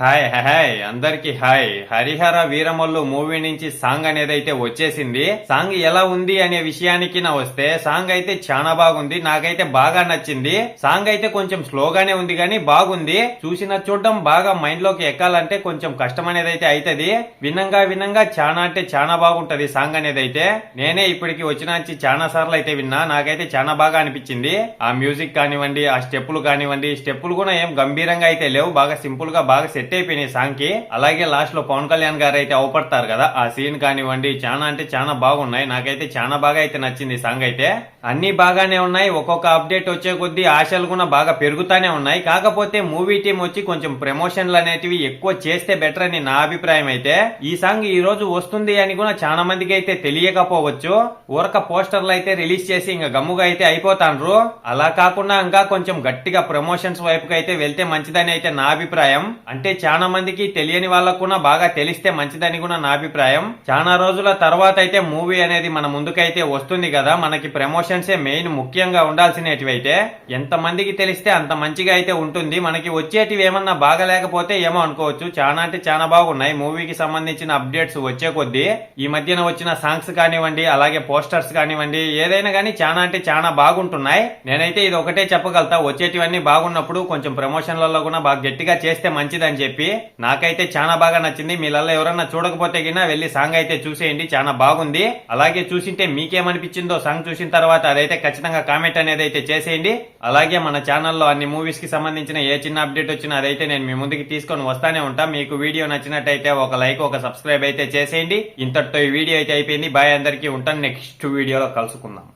Hi hi అందరికి hi. Harihara Veeramallu movie నుంచి song అనేది అయితే వచ్చేసింది. సాంగ్ ఎలా ఉంది అనే విషయానికి నా వస్తే సాంగ్ అయితే చాలా బాగుంది. నాకైతే బాగా నచ్చింది. సాంగ్ అయితే కొంచెం స్లోగానే ఉంది కానీ బాగుంది. చూసిన చూడడం బాగా మైండ్లోకి ఎక్కాలంటే కొంచెం కష్టం అనేది అయితే అవుతుంది వినంగా వినంగా చాలా అంటే చాలా బాగుంటది సాంగ్ అనేది అయితే నేనే ఇప్పటికి వచ్చిన చాలా సార్లు అయితే విన్నా. నాకైతే చాలా బాగా అనిపించింది. ఆ మ్యూజిక్ కానివ్వండి ఆ స్టెప్పులు కానివ్వండి స్టెప్పులు కూడా ఏం గంభీరంగా అయితే లేవు. బాగా సింపుల్గా బాగా సెట్ అయిపోయినాయి సాంగ్కి అలాగే లాస్ట్లో పవన్ కళ్యాణ్ గారు అయితే అవపడతారు కదా. ఆ సీన్ కానివ్వండి చాలా అంటే చాలా బాగున్నాయి. నాకైతే చాలా బాగా అయితే నచ్చింది సాంగ్ అయితే. అన్ని బాగానే ఉన్నాయి. ఒక్కొక్క అప్డేట్ వచ్చే కొద్దీ ఆశలు కూడా బాగా పెరుగుతానే ఉన్నాయి. కాకపోతే మూవీ టీం వచ్చి కొంచెం ప్రమోషన్లు అనేటివి ఎక్కువ చేస్తే బెటర్ అని నా అభిప్రాయం అయితే. ఈ సాంగ్ ఈ రోజు వస్తుంది అని కూడా చాలా మందికి అయితే తెలియకపోవచ్చు. ఊరక పోస్టర్లు అయితే రిలీజ్ చేసి ఇంకా గమ్ముగా అయితే అయిపోతాండ్రు. అలా కాకుండా ఇంకా కొంచెం గట్టిగా ప్రమోషన్స్ వైపుకి అయితే వెళ్తే మంచిదని అయితే నా అభిప్రాయం. అంటే చాలా మందికి తెలియని వాళ్ళకు కూడా బాగా తెలిస్తే మంచిదని కూడా నా అభిప్రాయం. చాలా రోజుల తర్వాత అయితే మూవీ అనేది మన ముందుకైతే వస్తుంది కదా మనకి ప్రమోషన్సే మెయిన్ ముఖ్యంగా ఉండాల్సినటివి అయితే ఎంత మందికి తెలిస్తే అంత మంచిగా అయితే ఉంటుంది. మనకి వచ్చేటివి ఏమన్నా బాగలేకపోతే ఏమో అనుకోవచ్చు. చాలా అంటే చాలా బాగున్నాయి. మూవీకి సంబంధించిన అప్డేట్స్ వచ్చే కొద్దీ ఈ మధ్యన వచ్చిన సాంగ్స్ కానివ్వండి అలాగే పోస్టర్స్ కానివ్వండి ఏదైనా కానీ చాలా అంటే చాలా బాగుంటున్నాయి. నేనైతే ఇది ఒకటే చెప్పగలుగుతా. వచ్చేటివన్నీ బాగున్నప్పుడు కొంచెం ప్రమోషన్లలో కూడా బాగా గట్టిగా చేస్తే మంచిదని చెప్పి నాకైతే చాలా బాగా నచ్చింది. మీలలో ఎవరన్నా చూడకపోతే గినా వెళ్ళి సాంగ్ అయితే చూసేయండి. చాలా బాగుంది. అలాగే చూసింటే మీకేమనిపించిందో సాంగ్ చూసిన తర్వాత అదైతే ఖచ్చితంగా కామెంట్ అనేది అయితే చేసేయండి. అలాగే మన ఛానల్లో అన్ని మూవీస్కి సంబంధించిన ఏ చిన్న అప్డేట్ వచ్చినా అదైతే నేను మీ ముందుకి తీసుకొని వస్తానే ఉంటా. మీకు వీడియో నచ్చినట్టయితే ఒక లైక్ ఒక సబ్స్క్రైబ్ అయితే చేసేయండి. ఇంతటితో ఈ వీడియో అయితే అయిపోయింది. బాయ్ అందరికీ ఉంటాను. నెక్స్ట్ వీడియోలో కలుసుకుందాం.